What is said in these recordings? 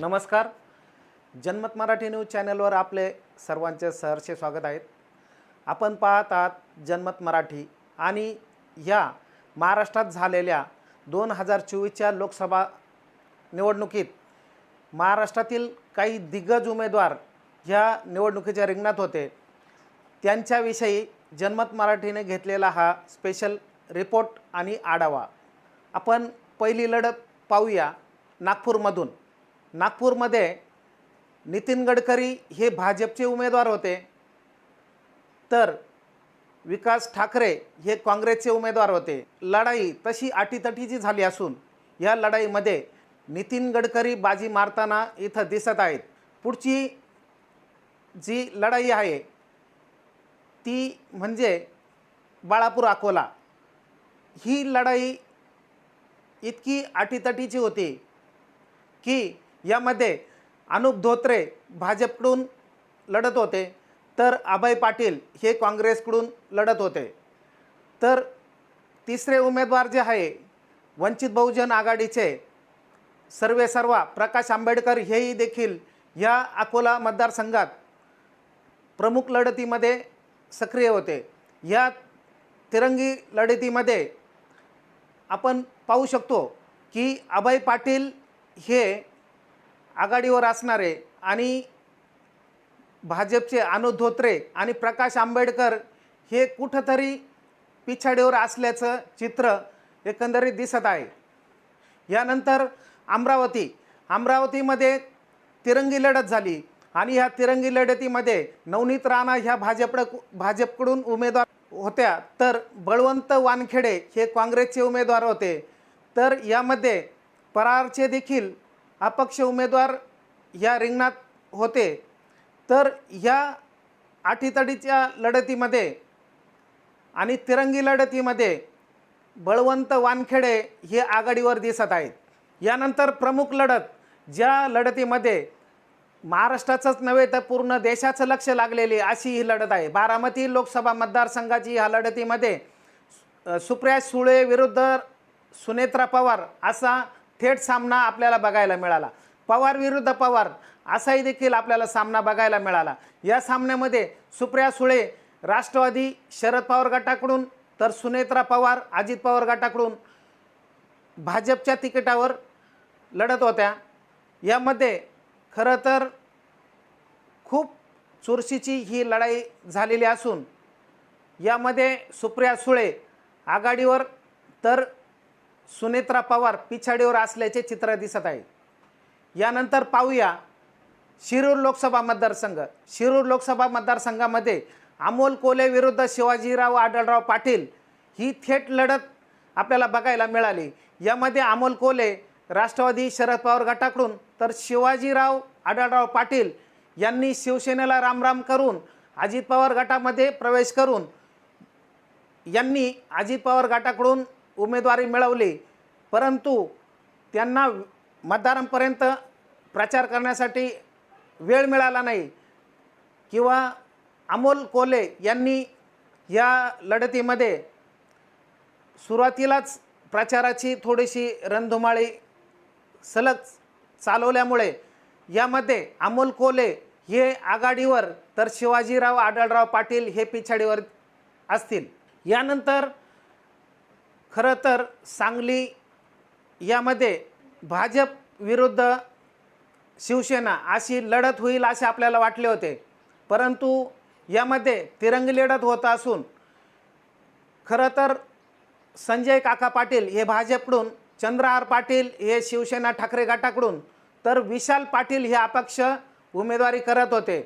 नमस्कार. जनमत मराठी न्यूज चॅनलवर आपले सर्वांचे सहर्षे स्वागत आहेत आपण पाहत आहात जनमत मराठी आणि ह्या महाराष्ट्रात झालेल्या दोन हजार चोवीसच्या लोकसभा निवडणुकीत महाराष्ट्रातील काही दिग्गज उमेदवार ह्या निवडणुकीच्या रिंगणात होते. त्यांच्याविषयी जनमत मराठीने घेतलेला हा स्पेशल रिपोर्ट आणि आढावा. आपण पहिली लढत पाहूया नागपूरमधून. नागपूरमध्ये नितीन गडकरी हे भाजपचे उमेदवार होते. तर विकास ठाकरे हे काँग्रेसचे उमेदवार होते. लढाई तशी अटीतटीची झाली असून या लढाईमध्ये नितीन गडकरी बाजी मारताना इथं दिसत आहेत. पुढची जी लढाई आहे ती म्हणजे बाळापूर अकोला. ही लढाई इतकी अटीतटीची होती की यामध्ये अनुप धोत्रे भाजपकडून लढत होते तर अभय पाटील हे काँग्रेसकडून लढत होते. तर तिसरे उमेदवार जे आहे वंचित बहुजन आघाडीचे सर्वे सर्वा प्रकाश आंबेडकर हेही देखील या अकोला मतदारसंघात प्रमुख लढतीमध्ये सक्रिय होते. या तिरंगी लढतीमध्ये आपण पाहू शकतो की अभय पाटील हे आघाडीवर असणारे आणि भाजपचे अनु धोत्रे आणि प्रकाश आंबेडकर हे कुठंतरी पिछाडीवर असल्याचं चित्र एकंदरीत दिसत आहे. यानंतर अमरावती. अमरावतीमध्ये तिरंगी लढत झाली आणि ह्या तिरंगी लढतीमध्ये नवनीत राणा ह्या भाजपड भाजपकडून उमेदवार होत्या. तर बळवंत वानखेडे हे काँग्रेसचे उमेदवार होते. तर यामध्ये परारचे देखील अपक्ष उमेदवार या रिंगणात होते. तर ह्या आठीतडीच्या लढतीमध्ये आणि तिरंगी लढतीमध्ये बळवंत वानखेडे हे आघाडीवर दिसत आहेत. यानंतर प्रमुख लढत ज्या लढतीमध्ये महाराष्ट्राचंच नव्हे तर पूर्ण देशाचं लक्ष लागलेली अशी ही लढत आहे. बारामती लोकसभा मतदारसंघाची ह्या लढतीमध्ये सुप्रिया सुळे विरुद्ध सुनेत्रा पवार असा थेट सामना आपल्याला बघायला मिळाला. पवार विरुद्ध पवार असाही देखील आपल्याला सामना बघायला मिळाला. या सामन्यामध्ये सुप्रिया सुळे राष्ट्रवादी शरद पवार गटाकडून तर सुनेत्रा पवार अजित पवार गटाकडून भाजपच्या तिकिटावर लढत होत्या. यामध्ये खरं तर खूप चुरशीची ही लढाई झालेली असून यामध्ये सुप्रिया सुळे आघाडीवर तर सुनेत्रा पवार पिछाडीवर असल्याचे चित्र दिसत आहे. यानंतर पाहूया शिरूर लोकसभा मतदारसंघ. शिरूर लोकसभा मतदारसंघामध्ये अमोल कोले विरुद्ध शिवाजीराव आढळराव पाटील ही थेट लढत आपल्याला बघायला मिळाली. यामध्ये अमोल कोले राष्ट्रवादी शरद पवार गटाकडून तर शिवाजीराव आढळराव पाटील यांनी शिवसेनेला रामराम करून अजित पवार गटामध्ये प्रवेश करून यांनी अजित पवार गटाकडून उमेदवारी मिळवली. परंतु त्यांना मतदारांपर्यंत प्रचार करण्यासाठी वेळ मिळाला नाही. किंवा अमोल कोले यांनी या लढतीमध्ये सुरुवातीलाच प्रचाराची थोडीशी रणधुमाळी सलग चालवल्यामुळे यामध्ये अमोल कोले हे आघाडीवर तर शिवाजीराव आढळराव पाटील हे पिछाडीवर असतील. यानंतर खरं तर सांगली यामध्ये भाजप विरुद्ध शिवसेना अशी लढत होईल असे आपल्याला वाटले होते. परंतु यामध्ये तिरंगी लढत होत असून खरं तर संजय काका पाटील हे भाजपकडून चंद्रहार पाटील हे शिवसेना ठाकरे गटाकडून तर विशाल पाटील हे अपक्ष उमेदवारी करत होते.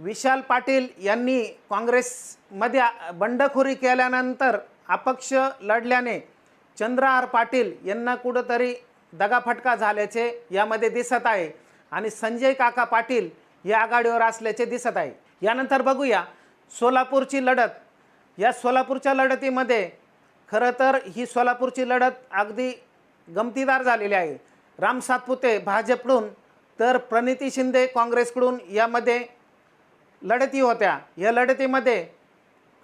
विशाल पाटील यांनी काँग्रेसमध्ये बंडखोरी केल्यानंतर अपक्ष लढल्याने चंद्र आर पाटील यांना कुठंतरी दगाफटका झाल्याचे यामध्ये दिसत आहे आणि संजय काका पाटील या आघाडीवर असल्याचे दिसत आहे. यानंतर बघूया सोलापूरची लढत. या सोलापूरच्या लढतीमध्ये खरं तर ही सोलापूरची लढत अगदी गमतीदार झालेली आहे. राम सातपुते भाजपकडून तर प्रणिती शिंदे काँग्रेसकडून यामध्ये लढती होत्या. या लढतीमध्ये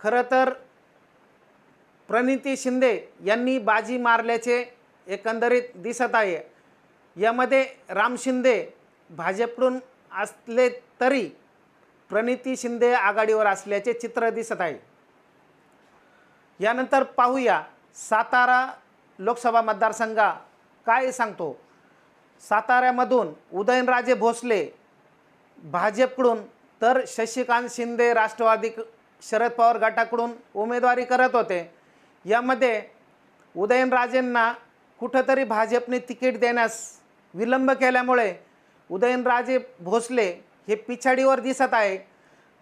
खरं तर प्रणिती शिंदे यांनी बाजी मारल्याचे एकंदरीत दिसत आहे. यामध्ये राम शिंदे भाजपकडून असले तरी प्रणिती शिंदे आघाडीवर असल्याचे चित्र दिसत आहे. यानंतर पाहूया सातारा लोकसभा मतदारसंघा काय सांगतो? साताऱ्यामधून उदयनराजे भोसले भाजपकडून तर शशिकांत शिंदे राष्ट्रवादी शरद पवार गटाकडून उमेदवारी करत होते. यामध्ये उदयनराजेंना कुठंतरी भाजपने तिकीट देण्यास विलंब केल्यामुळे उदयनराजे भोसले हे पिछाडीवर दिसत आहे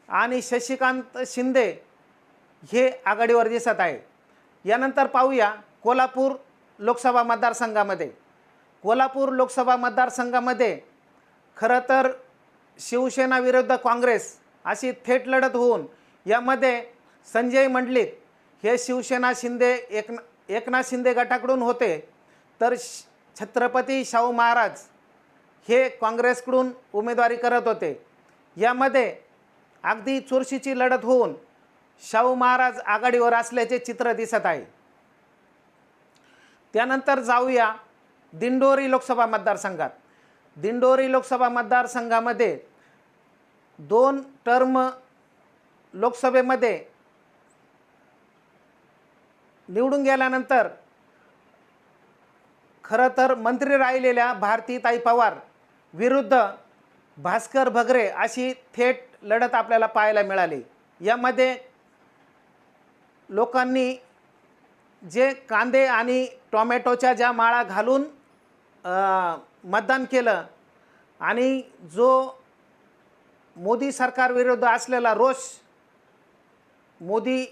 आणि शशिकांत शिंदे हे आघाडीवर दिसत आहे. यानंतर पाहूया कोल्हापूर लोकसभा मतदारसंघामध्ये. कोल्हापूर लोकसभा मतदारसंघामध्ये खरं तर शिवसेना विरुद्ध काँग्रेस अशी थेट लढत होऊन यामध्ये संजय मंडलिक हे शिवसेना शिंदे एक एकनाथ शिंदे गटाकडून होते तर श- छत्रपती शाहू महाराज हे काँग्रेसकडून उमेदवारी करत होते. यामध्ये अगदी चुरशीची लढत होऊन शाहू महाराज आघाडीवर असल्याचे चित्र दिसत आहे. त्यानंतर जाऊया दिंडोरी लोकसभा मतदारसंघात. दिंडोरी लोकसभा मतदारसंघामध्ये दोन टर्म लोकसभेमध्ये निवडून गेल्यानंतर खरं तर मंत्री राहिलेल्या भारतीताई पवार विरुद्ध भास्कर भगरे अशी थेट लढत आपल्याला पाहायला मिळाली. यामध्ये लोकांनी जे कांदे आणि टोमॅटोच्या ज्या माळा घालून मतदान केलं आणि जो मोदी सरकारविरुद्ध असलेला रोष मोदी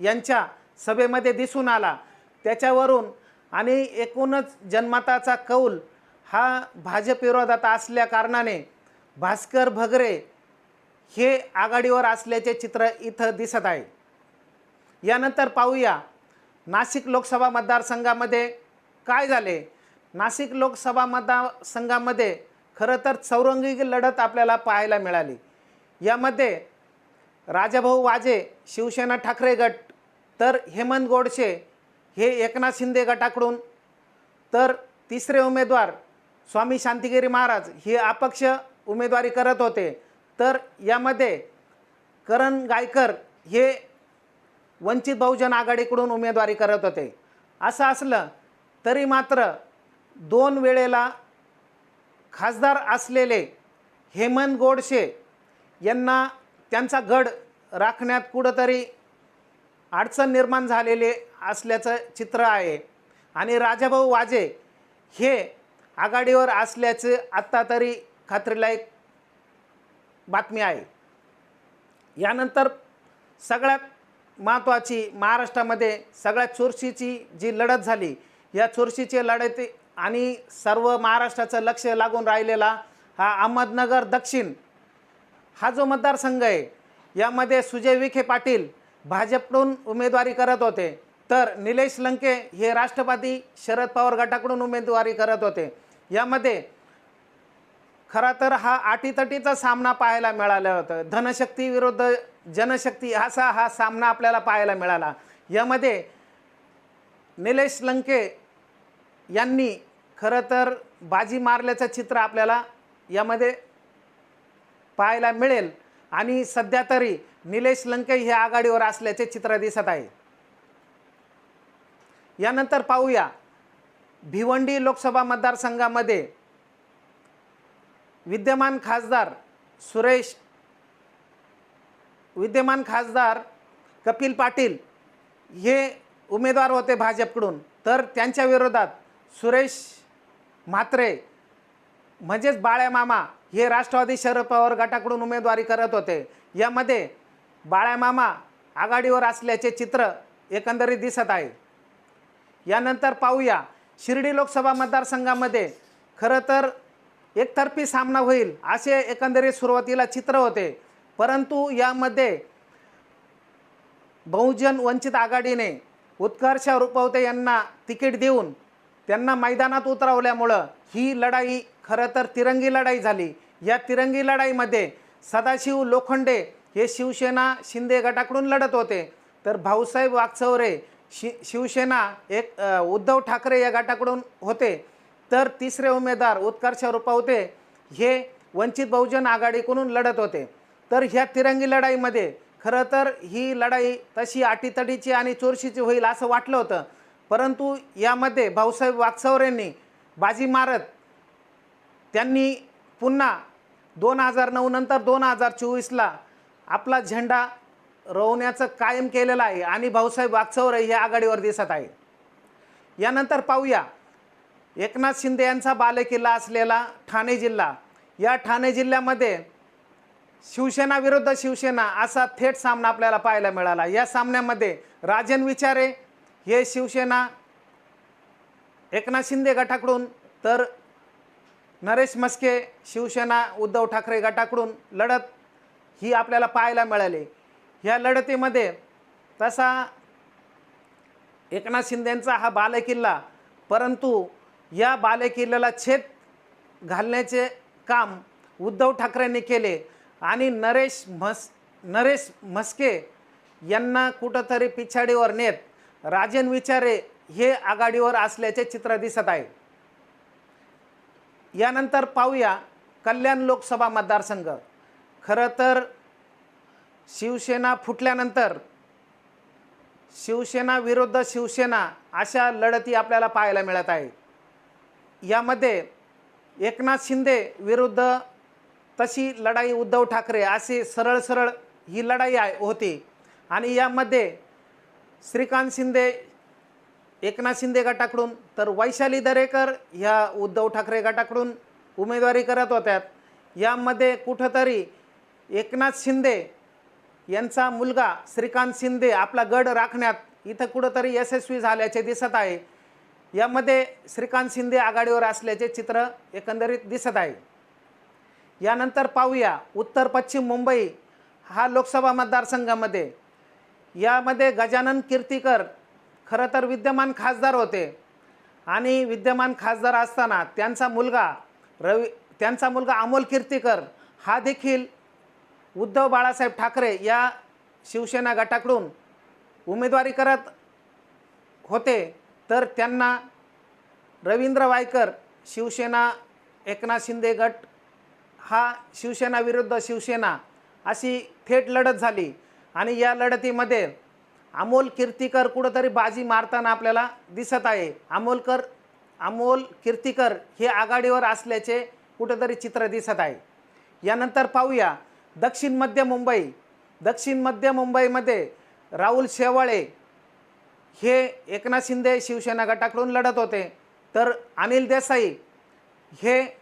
यांच्या सभेमध्ये दिसून आला. त्याच्यावरून आणि एकूणच जनमताचा कौल हा भाजप विरोधात असल्या कारणाने भास्कर भगरे हे आघाडीवर असल्याचे चित्र इथं दिसत आहे. यानंतर पाहूया नाशिक लोकसभा मतदारसंघामध्ये काय झाले? नाशिक लोकसभा मतदारसंघामध्ये खरं तर चौरंगी लढत आपल्याला पाहायला मिळाली. यामध्ये राजाभाऊ वाजे शिवसेना ठाकरे गट तर हेमंत गोडसे हे एकनाथ शिंदे गटाकडून. तर तिसरे उमेदवार स्वामी शांतिगिरी महाराज हे अपक्ष उमेदवारी करत होते. तर यामध्ये करण गायकर हे वंचित बहुजन आघाडीकडून उमेदवारी करत होते. असं असलं तरी मात्र दोन वेळेला खासदार असलेले हेमंत गोडसे यांना त्यांचा गड राखण्यात कुठंतरी अडचण निर्माण झालेले असल्याचं चित्र आहे. आणि राजाभाऊ वाजे हे आघाडीवर असल्याचे आत्ता तरी खात्रीलायक बातमी आहे. यानंतर सगळ्यात महत्त्वाची महाराष्ट्रामध्ये सगळ्यात चुरशीची जी लढत झाली या चुरशीची लढत आणि सर्व महाराष्ट्राचं लक्ष लागून राहिलेला हा अहमदनगर दक्षिण हा जो मतदारसंघ आहे यामध्ये सुजय विखे पाटील भाजपकडून उमेदवारी करत होते. तर निलेश लंके हे राष्ट्रवादी शरद पवार गटाकडून उमेदवारी करत होते. यामध्ये खरा तर हा अटीतटीचा सामना पाहायला मिळाला होता. धनशक्ती विरुद्ध जनशक्ती असा हा सामना आपल्याला पाहायला मिळाला. यामध्ये निलेश लंके यांनी खरं तर बाजी मारल्याचं चित्र आपल्याला यामध्ये पाहायला मिळेल. आणि सध्या तरी निलेश लंके हे आघाडीवर असल्याचे चित्र दिसत आहे. यानंतर पाहूया. भिवंडी लोकसभा मतदारसंघामध्ये विद्यमान खासदार सुरेश विद्यमान खासदार कपिल पाटील हे उमेदवार होते भाजपकडून. तर त्यांच्या विरोधात सुरेश म्हात्रे म्हणजेच बाळ्या मामा हे राष्ट्रवादी शरद पवार गटाकडून उमेदवारी करत होते. यामध्ये बाळ्या मामा आघाडीवर असल्याचे चित्र एकंदरीत दिसत आहे. यानंतर पाहूया शिर्डी लोकसभा मतदारसंघामध्ये खरं तर एकतर्फी सामना होईल असे एकंदरीत सुरुवातीला चित्र होते. परंतु यामध्ये बहुजन वंचित आघाडीने उत्कर्ष रुपवते यांना तिकीट देऊन त्यांना मैदानात उतरवल्यामुळं ही लढाई खरं तर तिरंगी लढाई झाली. या तिरंगी लढाईमध्ये सदाशिव लोखंडे हे शिवसेना शिंदे गटाकडून लढत होते. तर भाऊसाहेब वागचौरे शि शिवसेना एक उद्धव ठाकरे या गटाकडून होते. तर तिसरे उमेदवार उत्कर्ष रुपावते हे वंचित बहुजन आघाडीकडून लढत होते. तर ह्या तिरंगी लढाईमध्ये खरं तर ही लढाई तशी आटीतडीची आणि चोरशीची होईल असं वाटलं होतं. परंतु यामध्ये भाऊसाहेब वागचौरेंनी बाजी मारत त्यांनी पुन्हा दोन हजार नऊ नंतर दोन हजार चोवीसला आपला झेंडा रोवण्याचं कायम केलेलं आहे आणि भाऊसाहेब वागचौरे हे आघाडीवर दिसत आहे यानंतर पाहूया. एकनाथ शिंदे यांचा बालेकिल्ला असलेला ठाणे जिल्हा. या ठाणे जिल्ह्यामध्ये शिवसेना विरुद्ध शिवसेना असा थेट सामना आपल्याला पाहायला मिळाला. या सामन्यामध्ये राजन विचारे हे शिवसेना एकनाथ शिंदे गटाकडून तर नरेश मस्के शिवसेना उद्धव ठाकरे गटाकडून लढत ही आपल्याला पाहायला मिळाली. ह्या लढतीमध्ये तसा एकनाथ शिंदेंचा हा बालेकिल्ला परंतु या बालेकिल्ल्याला छेद घालण्याचे काम उद्धव ठाकरेंनी केले आणि नरेश म्हस नरेश म्हस्के यांना कुठंतरी पिछाडीवर नेत राजन विचारे हे आघाडीवर असल्याचे चित्र दिसत आहे. यानंतर पाहूया कल्याण लोकसभा मतदारसंघ. खरं तर शिवसेना फुटल्यानंतर शिवसेना विरुद्ध शिवसेना अशा लढती आपल्याला पाहायला मिळत आहे यामध्ये एकनाथ शिंदे विरुद्ध तशी लढाई उद्धव ठाकरे असे सरळ सरळ ही लढाई आहे होती. आणि यामध्ये श्रीकांत शिंदे एकनाथ शिंदे गटाकडून तर वैशाली दरेकर ह्या उद्धव ठाकरे गटाकडून उमेदवारी करत होत्यात. यामध्ये कुठंतरी एकनाथ शिंदे यांचा मुलगा श्रीकांत शिंदे आपला गड राखण्यात इथं कुठंतरी यशस्वी झाल्याचे दिसत आहे. यामध्ये श्रीकांत शिंदे आघाडीवर असल्याचे चित्र एकंदरीत दिसत आहे. यानंतर पाहूया उत्तर पश्चिम मुंबई हा लोकसभा मतदारसंघामध्ये. यामध्ये गजानन कीर्तीकर खरं तर विद्यमान खासदार होते. आणि विद्यमान खासदार असताना त्यांचा मुलगा रवी त्यांचा मुलगा अमोल कीर्तीकर हा देखील उद्धव बाळासाहेब ठाकरे या शिवसेना गटाकडून उमेदवारी करत होते. तर त्यांना रवींद्र वायकर शिवसेना एकनाथ शिंदे गट हा शिवसेना विरुद्ध शिवसेना अशी थेट लढत झाली. आणि या लढतीमध्ये अमोल कीर्तीकर कुठंतरी बाजी मारताना आपल्याला दिसत आहे. अमोलकर अमोल कीर्तिकर हे आघाडीवर असल्याचे कुठंतरी चित्र दिसत आहे. यानंतर पाहूया दक्षिण मध्य मुंबई. दक्षिण मध्य मुंबईमध्ये राहुल शेवाळे हे एकनाथ शिंदे शिवसेना गटाकडून लढत होते. तर अनिल देसाई हे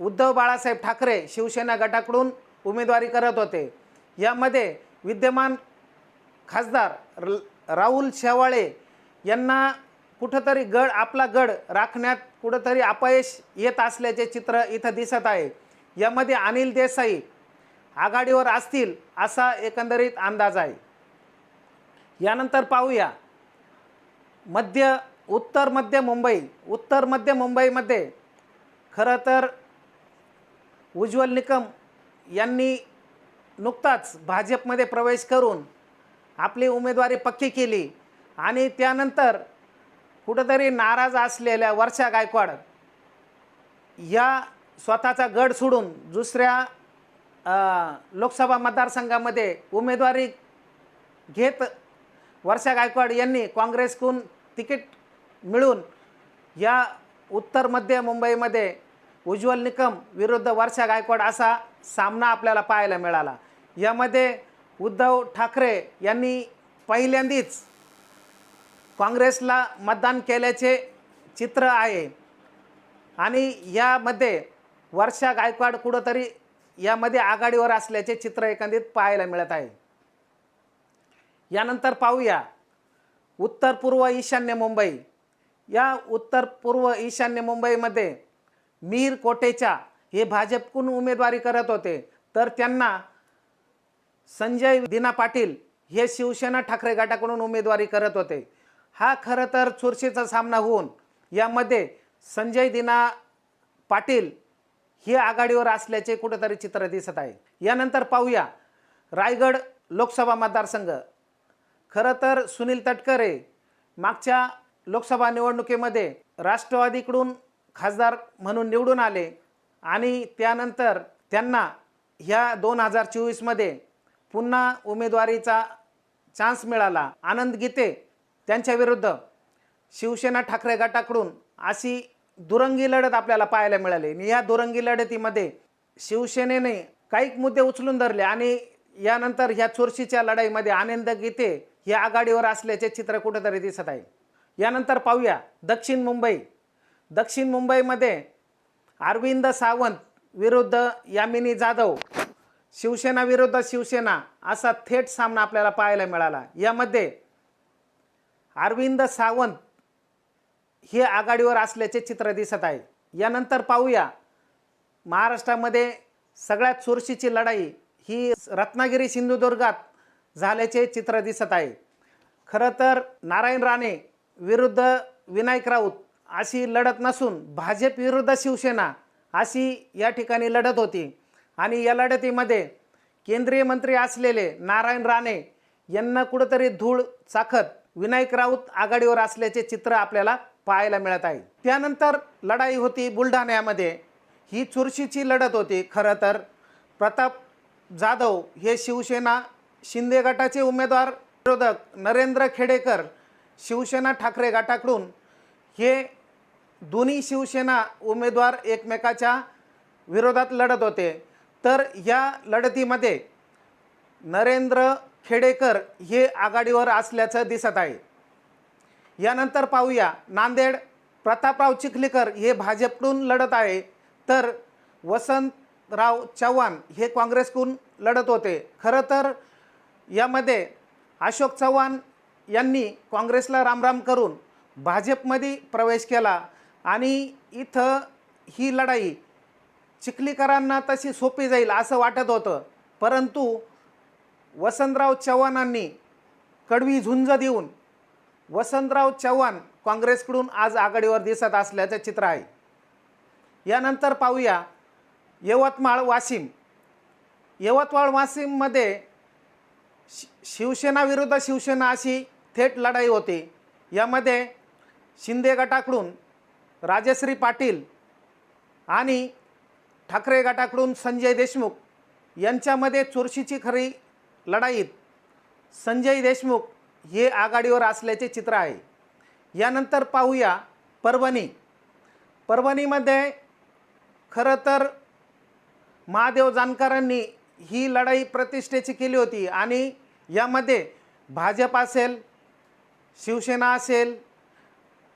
उद्धव बाळासाहेब ठाकरे शिवसेना गटाकडून उमेदवारी करत होते. यामध्ये विद्यमान खासदार र राहुल शेवाळे यांना कुठंतरी गड आपला गड राखण्यात कुठंतरी अपयश येत असल्याचे चित्र इथं दिसत आहे. यामध्ये अनिल देसाई आघाडीवर असतील असा एकंदरीत अंदाज आहे. यानंतर पाहूया. मध्य उत्तर मध्य मुंबई उत्तर मध्य मुंबईमध्ये खरं तर उज्ज्वल निकम यांनी नुकताच भाजपमध्ये प्रवेश करून आपली उमेदवारी पक्की केली. आणि त्यानंतर कुठंतरी नाराज असलेल्या वर्षा गायकवाड या स्वतःचा गड सोडून दुसऱ्या लोकसभा मतदारसंघामध्ये उमेदवारी घेत वर्षा गायकवाड यांनी काँग्रेसकडून तिकीट मिळून या उत्तर मध्य मुंबईमध्ये उज्ज्वल निकम विरुद्ध वर्षा गायकवाड असा सामना आपल्याला पाहायला मिळाला. यामध्ये उद्धव ठाकरे यांनी पहिल्यांदीच काँग्रेसला मतदान केल्याचे चित्र आहे. आणि यामध्ये वर्षा गायकवाड कुठंतरी यामध्ये आघाडीवर असल्याचे चित्र एकंदरीत पाहायला मिळत आहे. यानंतर पाहूया. उत्तर पूर्व ईशान्य मुंबई. या उत्तर पूर्व ईशान्य मुंबईमध्ये मीर कोटेचा हे भाजपकडून उमेदवारी करत होते. तर त्यांना संजय दिना पाटील हे शिवसेना ठाकरे गटाकडून उमेदवारी करत होते. हा खरं तर चुरशीचा सामना होऊन यामध्ये संजय दिना पाटील हे आघाडीवर असल्याचे कुठेतरी चित्र दिसत आहे. यानंतर पाहूया रायगड लोकसभा मतदारसंघ. खरं तर सुनील तटकरे मागच्या लोकसभा निवडणुकीमध्ये राष्ट्रवादीकडून खासदार म्हणून निवडून आले आणि त्यानंतर त्यांना ह्या दोन हजार चोवीसमध्ये पुन्हा उमेदवारीचा चान्स मिळाला. आनंद गीते त्यांच्याविरुद्ध शिवसेना ठाकरे गटाकडून अशी दुरंगी लढत आपल्याला पाहायला मिळाली. आणि या दुरंगी लढतीमध्ये शिवसेनेने काही मुद्दे उचलून धरले आणि यानंतर ह्या चुरशीच्या लढाईमध्ये आनंद गीते हे आघाडीवर असल्याचे चित्र कुठेतरी दिसत आहे. यानंतर पाहूया दक्षिण मुंबई. दक्षिण मुंबईमध्ये अरविंद सावंत विरुद्ध यामिनी जाधव शिवसेना विरुद्ध शिवसेना असा थेट सामना आपल्याला पाहायला मिळाला. यामध्ये अरविंद सावंत हे आघाडीवर असल्याचे चित्र दिसत आहे. यानंतर पाहूया महाराष्ट्रामध्ये सगळ्यात चुरशीची लढाई ही रत्नागिरी सिंधुदुर्गात झाल्याचे चित्र दिसत आहे. खरं तर नारायण राणे विरुद्ध विनायक राऊत अशी लढत नसून भाजप विरुद्ध शिवसेना अशी या ठिकाणी लढत होती. आणि या लढतीमध्ये केंद्रीय मंत्री असलेले नारायण राणे यांना कुठंतरी धूळ चाखत विनायक राऊत आघाडीवर असल्याचे चित्र आपल्याला पाहायला मिळत आहे. त्यानंतर लढाई होती बुलढाण्यामध्ये. ही चुरशीची लढत होती खरं तर. प्रताप जाधव हे शिवसेना शिंदे गटाचे उमेदवार विरोधक नरेंद्र खेडेकर शिवसेना ठाकरे गटाकडून हे दोन्ही शिवसेना उमेदवार एकमेकाच्या विरोधात लढत होते. तर या लढतीमध्ये नरेंद्र खेडेकर हे आघाडीवर असल्याचं दिसत आहे. यानंतर पाहूया नांदेड प्रतापराव चिखलीकर हे भाजपकडून लढत आहे. तर वसंतराव चव्हाण हे काँग्रेसकडून लढत होते. खरं तर यामध्ये अशोक चव्हाण यांनी काँग्रेसला रामराम करून भाजपमध्ये प्रवेश केला आणि इथं ही लढाई चिखलीकरांना तशी सोपी जाईल असं वाटत होतं. परंतु वसंतराव चव्हाणांनी कडवी झुंज देऊन वसंतराव चव्हाण काँग्रेसकडून आज आघाडीवर दिसत असल्याचं चित्र आहे. यानंतर पाहूया यवतमाळ वाशिम. यवतमाळ वाशिममध्ये शि शिवसेना विरुद्ध शिवसेना अशी थेट लढाई होती. यामध्ये शिंदे गटाकडून राजश्री पाटील आणि ठाकरे गटाकडून संजय देशमुख यांच्यामध्ये चुरशीची खरी लढाईत संजय देशमुख हे आघाडीवर असल्याचे चित्र आहे. यानंतर पाहूया परभणी. परभणीमध्ये खरं तर महादेव जानकरांनी ही लढाई प्रतिष्ठेची केली होती आणि यामध्ये भाजप असेल शिवसेना असेल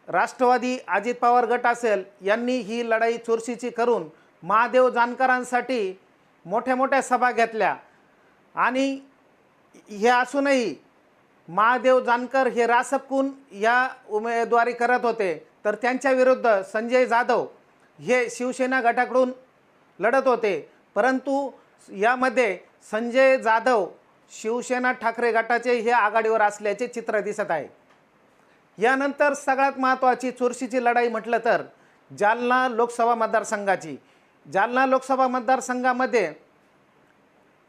राष्ट्रवादी अजित पवार गट असेल यांनी ही लढाई चुरशीची करून महादेव जानकरांसाठी मोठ्या मोठ्या सभा घेतल्या. आणि हे असूनही महादेव जानकर हे रासपकून या उमेदवारी करत होते. तर त्यांच्या विरुद्ध संजय जाधव हे शिवसेना गटाकडून लढत होते. परंतु यामध्ये संजय जाधव शिवसेना ठाकरे गटाचे हे आघाडीवर असल्याचे चित्र दिसत आहे. यानंतर सगळ्यात महत्त्वाची चुरशीची लढाई म्हटलं तर जालना लोकसभा मतदारसंघाची. जालना लोकसभा मतदारसंघामध्ये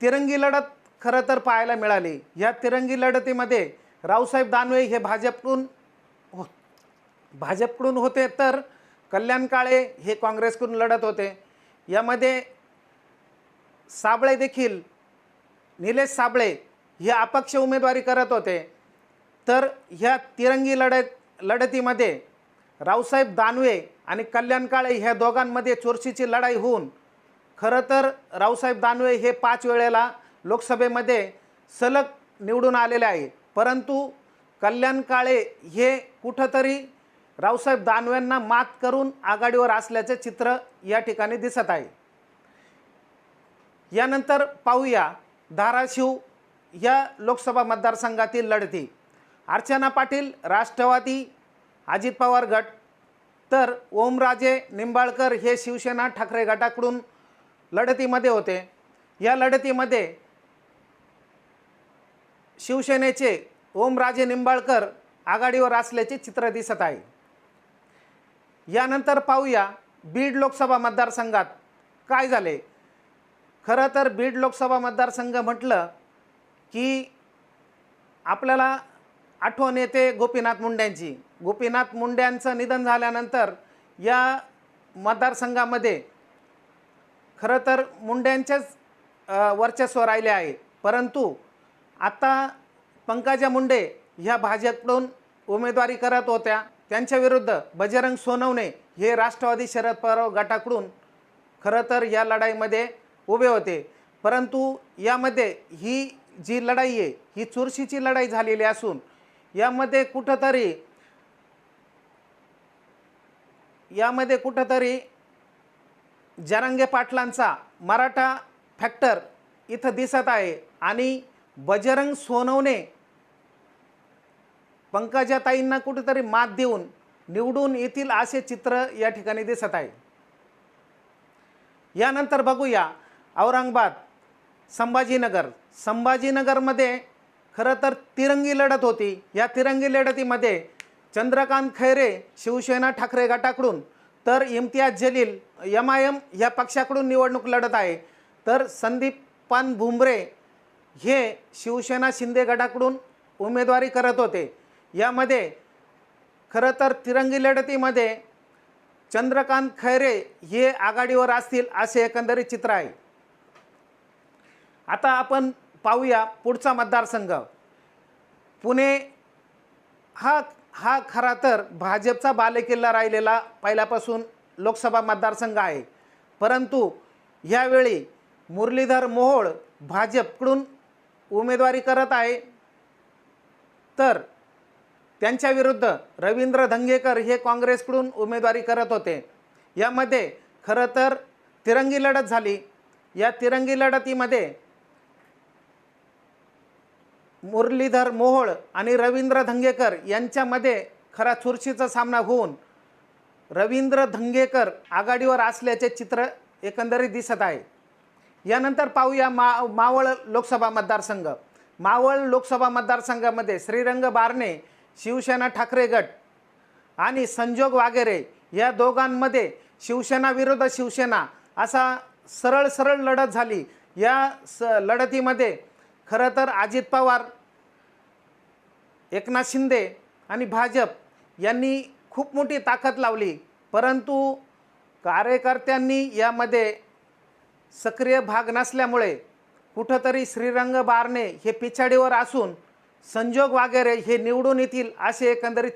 तिरंगी लढत खरं तर पाहायला मिळाली. या तिरंगी लढतीमध्ये रावसाहेब दानवे हे भाजपकडून हो भाजपकडून होते तर कल्याण काळे हे काँग्रेसकडून लढत होते. यामध्ये साबळे देखील निलेश साबळे हे अपक्ष उमेदवारी करत होते. तर ह्या तिरंगी लढत लढतीमध्ये रावसाहेब दानवे आणि कल्याण काळे ह्या दोघांमध्ये चोरशीची लढाई होऊन खरं तर रावसाहेब दानवे हे पाच वेळेला लोकसभेमध्ये सलग निवडून आलेले आहे. परंतु कल्याण काळे हे कुठंतरी रावसाहेब दानवेंना मात करून आघाडीवर असल्याचे चित्र या ठिकाणी दिसत आहे. यानंतर पाहूया धाराशिव या लोकसभा मतदारसंघातील लढती. अर्चना पाटील राष्ट्रवादी अजित पवार गट तर ओमराजे निंबाळकर हे शिवसेना ठाकरे गटाकडून लढतीमध्ये होते. या लढतीमध्ये शिवसेनेचे ओमराजे निंबाळकर आघाडीवर असल्याचे चित्र दिसत आहे. यानंतर पाहूया बीड लोकसभा मतदारसंघात काय झाले? खरं तर बीड लोकसभा मतदारसंघ म्हटलं की आपल्याला आठवण येते गोपीनाथ मुंड्यांची. गोपीनाथ मुंड्यांचं निधन झाल्यानंतर या मतदारसंघामध्ये खरं तर मुंड्यांच्याच वर्चस्व राहिले आहे. परंतु आता पंकजा मुंडे ह्या भाजपकडून उमेदवारी करत होत्या. त्यांच्या विरुद्ध बजरंग सोनवणे हे राष्ट्रवादी शरद पवार गटाकडून खरं तर या लढाईमध्ये उभे होते. परंतु यामध्ये ही जी लढाई आहे ही चुरशीची लढाई झालेली असून यामध्ये कुठंतरी यामध्ये कुठंतरी जरांगे पाटलांचा मराठा फॅक्टर इथं दिसत आहे. आणि बजरंग सोनवणे पंकजाताईंना कुठेतरी मात देऊन निवडून येतील असे चित्र या ठिकाणी दिसत आहे. यानंतर बघूया औरंगाबाद संभाजीनगर. संभाजीनगरमध्ये खरं तर तिरंगी लढत होती. या तिरंगी लढतीमध्ये चंद्रकांत खैरे शिवसेना ठाकरे गटाकडून तर Imtiaz Jaleel M I M या पक्षाकडून निवडणूक लढत आहे. तर संदीप पान भुमरे हे शिवसेना शिंदे गटाकडून उमेदवारी करत होते. यामध्ये खरं तर तिरंगी लढतीमध्ये चंद्रकांत खैरे हे आघाडीवर असतील असे एकंदरीत चित्र आहे. आता आपण पाहूया पुढचा मतदारसंघ. पुणे हा हा खरा तर भाजपचा बालेकिल्ला राहिलेला पहिल्यापासून लोकसभा मतदारसंघ आहे. परंतु यावेळी मुरलीधर मोहोळ भाजपकडून उमेदवारी करत आहे. तर त्यांच्या विरुद्ध रवींद्र धंगेकर हे काँग्रेसकडून उमेदवारी करत होते. यामध्ये खरं तर तिरंगी लढत झाली. या तिरंगी लढतीमध्ये मुरलीधर मोहोळ आणि रवींद्र धंगेकर यांच्यामध्ये खरा चुरशीचा सामना होऊन रवींद्र धंगेकर आघाडीवर असल्याचे चित्र एकंदरीत दिसत आहे. यानंतर पाहूया मा मावळ लोकसभा मतदारसंघ. मावळ लोकसभा मतदारसंघामध्ये श्रीरंग बारणे शिवसेना ठाकरे गट आणि संजोग वागेरे या दोघांमध्ये शिवसेना विरुद्ध शिवसेना असा सरळ सरळ लढत झाली. या स लढतीमध्ये खरं तर अजित पवार एकनाथ शिंदे आणि भाजप यांनी खूप मोठी ताकद लावली. परंतु कार्यकर्त्यांनी यामध्ये सक्रिय भाग नसल्यामुळे कुठंतरी श्रीरंग बारणे हे पिछाडीवर असून संजोग वगैरे हे निवडून येतील असे एकंदरीत